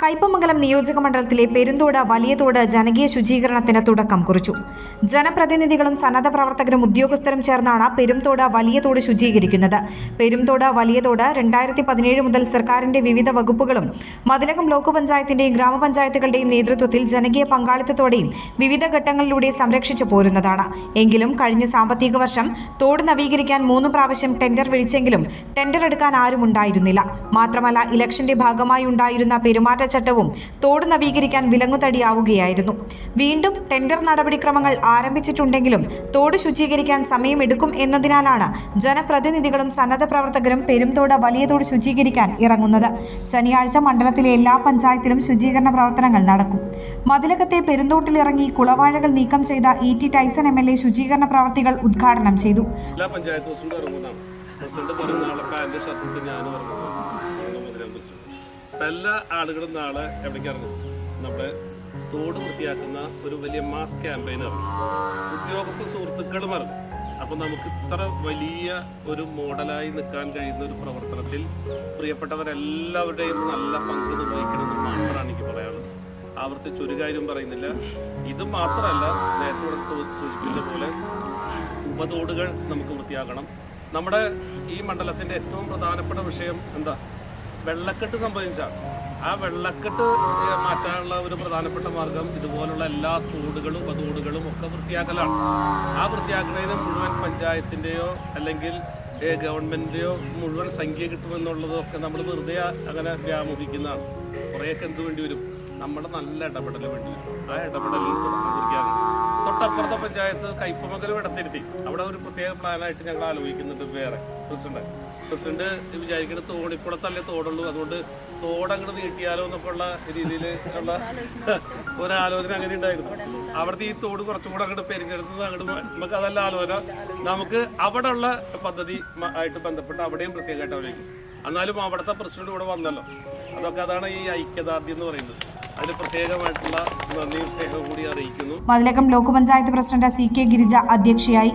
കയ്പമംഗലം നിയോജക മണ്ഡലത്തിലെ പെരുന്തോട് വലിയതോട് ജനകീയ ശുചീകരണത്തിന് തുടക്കം കുറിച്ചു. ജനപ്രതിനിധികളും സന്നദ്ധ പ്രവർത്തകരും ഉദ്യോഗസ്ഥരും ചേർന്നാണ് പെരുംതോട് വലിയതോട് ശുചീകരിക്കുന്നത്. പെരുംതോട് വലിയതോട് രണ്ടായിരത്തി പതിനേഴ് മുതൽ സർക്കാരിന്റെ വിവിധ വകുപ്പുകളും മതിലകം ബ്ലോക്ക് പഞ്ചായത്തിന്റെയും ഗ്രാമപഞ്ചായത്തുകളുടെയും നേതൃത്വത്തിൽ ജനകീയ പങ്കാളിത്തത്തോടെയും വിവിധ ഘട്ടങ്ങളിലൂടെ സംരക്ഷിച്ചു പോരുന്നതാണ്. എങ്കിലും കഴിഞ്ഞ സാമ്പത്തിക വർഷം തോട് നവീകരിക്കാൻ മൂന്ന് പ്രാവശ്യം ടെൻഡർ വിളിച്ചെങ്കിലും ടെൻഡർ എടുക്കാൻ ആരും ഉണ്ടായിരുന്നില്ല മാത്രമല്ല ഇലക്ഷന്റെ ഭാഗമായി ഉണ്ടായിരുന്ന പെരുമാറ്റച്ചട്ടവും തോട് നവീകരിക്കാൻ വിലങ്ങുതടിയാവുകയായിരുന്നു. വീണ്ടും ടെൻഡർ നടപടിക്രമങ്ങൾ ആരംഭിച്ചിട്ടുണ്ടെങ്കിലും തോട് ശുചീകരിക്കാൻ സമയമെടുക്കും എന്നതിനാലാണ് ജനപ്രതിനിധികളും സന്നദ്ധ പ്രവർത്തകരും പെരുംതോട് വലിയ തോട് ശുചീകരിക്കാൻ ഇറങ്ങുന്നത്. ശനിയാഴ്ച മണ്ഡലത്തിലെ എല്ലാ പഞ്ചായത്തിലും ശുചീകരണ പ്രവർത്തനങ്ങൾ നടക്കും. മതിലകത്തെ പെരുന്തോട്ടിലിറങ്ങി കുളവാഴകൾ നീക്കം ചെയ്ത E T Tyson M L A ശുചീകരണ പ്രവർത്തികൾ ഉദ്ഘാടനം ചെയ്തു. എല്ലാ പഞ്ചായത്ത് പ്രസിഡന്റ് ഇറങ്ങുന്നതാണ്. പ്രസിഡന്റ് പറഞ്ഞ പാന്റ് ഷർട്ടിട്ട് ഞാനും അപ്പൊ എല്ലാ ആളുകളും നാളെ എവിടേക്ക് ഇറങ്ങും? നമ്മുടെ തോട് വൃത്തിയാക്കുന്ന ഒരു വലിയ മാസ് ക്യാമ്പയിൻ ഇറങ്ങും ഉദ്യോഗസ്ഥ സുഹൃത്തുക്കളും ഇറങ്ങും. അപ്പൊ നമുക്ക് ഇത്ര വലിയ ഒരു മോഡലായി നിൽക്കാൻ കഴിയുന്ന ഒരു പ്രവർത്തനത്തിൽ പ്രിയപ്പെട്ടവരെല്ലാവരുടെയും നല്ല പങ്ക് നിർവഹിക്കണമെന്ന് മാത്രമാണ് എനിക്ക് പറയാനുള്ളത്. ആവർത്തിച്ച് ഒരു കാര്യം പറയുന്നില്ല. ഇത് മാത്രമല്ല നേരത്തെ സൂചിപ്പിച്ച പോലെ ഉപതോടുകൾ നമുക്ക് വൃത്തിയാക്കണം. നമ്മുടെ ഈ മണ്ഡലത്തിന്റെ ഏറ്റവും പ്രധാനപ്പെട്ട വിഷയം എന്താ? വെള്ളക്കെട്ട് സംഭവിച്ചാൽ ആ വെള്ളക്കെട്ട് മാറ്റാനുള്ള ഒരു പ്രധാനപ്പെട്ട മാർഗം ഇതുപോലുള്ള എല്ലാ തോടുകളും ഉപതോടുകളും ഒക്കെ വൃത്തിയാക്കലാണ്. ആ വൃത്തിയാക്കുന്നതിന് മുഴുവൻ പഞ്ചായത്തിന്റെയോ അല്ലെങ്കിൽ ഗവൺമെന്റിന്റെയോ മുഴുവൻ സംഖ്യ കിട്ടുമെന്നുള്ളതും ഒക്കെ നമ്മൾ വെറുതെ അങ്ങനെ വ്യാമോഹിക്കുന്നതാണ്. കുറേയൊക്കെ എന്ത് വേണ്ടി വരും? നമ്മുടെ നല്ല ഇടപെടൽ വേണ്ടി വരും. ആ ഇടപെടലിൽ തുടക്കം കുറിക്കാറുണ്ട് തൊട്ടപ്പുറത്തെ പഞ്ചായത്ത് കയ്പമംഗലം ഇടത്തിരുത്തി. അവിടെ ഒരു പ്രത്യേക പ്ലാനായിട്ട് ഞങ്ങൾ ആലോചിക്കുന്നുണ്ട് വേറെ. പ്രസിഡന്റ്. പ്രസിഡന്റ് വിചാരിക്കുന്നത് ഇപ്പോഴത്തല്ലേ തോടുള്ളൂ. അതുകൊണ്ട് തോടങ്ങോട്ട് നീട്ടിയാലോ എന്നൊക്കെ ഉള്ള രീതിയിൽ ഉള്ള ഒരാലോചന അങ്ങനെ ഉണ്ടായിരുന്നു. അവിടുത്തെ ഈ തോട് കുറച്ചും കൂടെ അങ്ങോട്ട് പെരിഞ്ഞെടുത്തത് അങ്ങോട്ട് നമുക്ക് അതല്ല ആലോചന. നമുക്ക് അവിടെ ഉള്ള പദ്ധതി ആയിട്ട് ബന്ധപ്പെട്ട് അവിടെയും പ്രത്യേകമായിട്ട് അവരേക്കും എന്നാലും അവിടുത്തെ പ്രസിഡന്റ് ഇവിടെ വന്നല്ലോ. അതൊക്കെ അതാണ് ഈ ഐക്യദാർഢ്യം എന്ന് പറയുന്നത്. Mathilakam block panchayat president C K Girija അധ്യക്ഷയായി.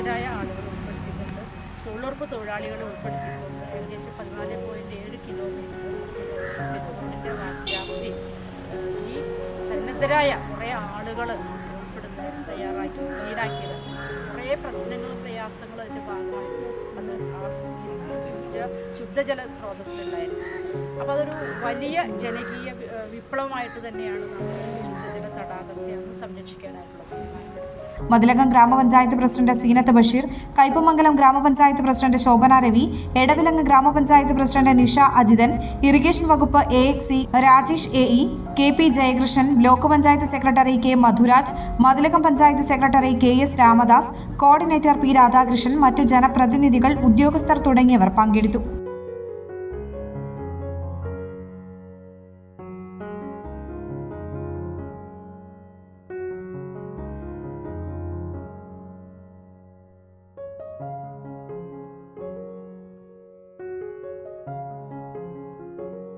സന്നദ്ധരായ ആളുകൾ ഉൾപ്പെടുത്തിക്കൊണ്ട് തൊഴിലുറപ്പ് തൊഴിലാളികളെ ഉൾപ്പെടുത്തിക്കൊണ്ട് ഏകദേശം പതിനാല് പോയിന്റ് ഏഴ് കിലോമീറ്റർ വ്യാപ്തി ഈ സന്നദ്ധരായ കുറേ ആളുകൾ ഉൾപ്പെടുത്താൻ തയ്യാറാക്കി ക്ലീനാക്കിയത് കുറേ പ്രശ്നങ്ങളും പ്രയാസങ്ങളും അതിന്റെ ഭാഗമായിട്ട് അത് ശുദ്ധ ശുദ്ധജല സ്രോതസ്സിലുണ്ടായിരുന്നു അപ്പോൾ അതൊരു വലിയ ജനകീയ വിപ്ലവമായിട്ട് തന്നെയാണ് നമ്മൾ ശുദ്ധജല തടാകത്തെ അന്ന് സംരക്ഷിക്കാനായിട്ടുള്ള മതിലകം ഗ്രാമപഞ്ചായത്ത് പ്രസിഡന്റ് സീനത്ത് ബഷീർ കൈപ്പമംഗലം ഗ്രാമപഞ്ചായത്ത് പ്രസിഡന്റ് ശോഭന രവി എടവിലങ്ങ് ഗ്രാമപഞ്ചായത്ത് പ്രസിഡന്റ് നിഷ അജിതൻ ഇറിഗേഷൻ വകുപ്പ് A X Rajesh A E K P Jayakrishnan block panchayat secretary K Madhuraj Mathilakam panchayat secretary K S Ramadas coordinator P Radhakrishnan മറ്റു ജനപ്രതിനിധികൾ ഉദ്യോഗസ്ഥർ തുടങ്ങിയവർ പങ്കെടുത്തു.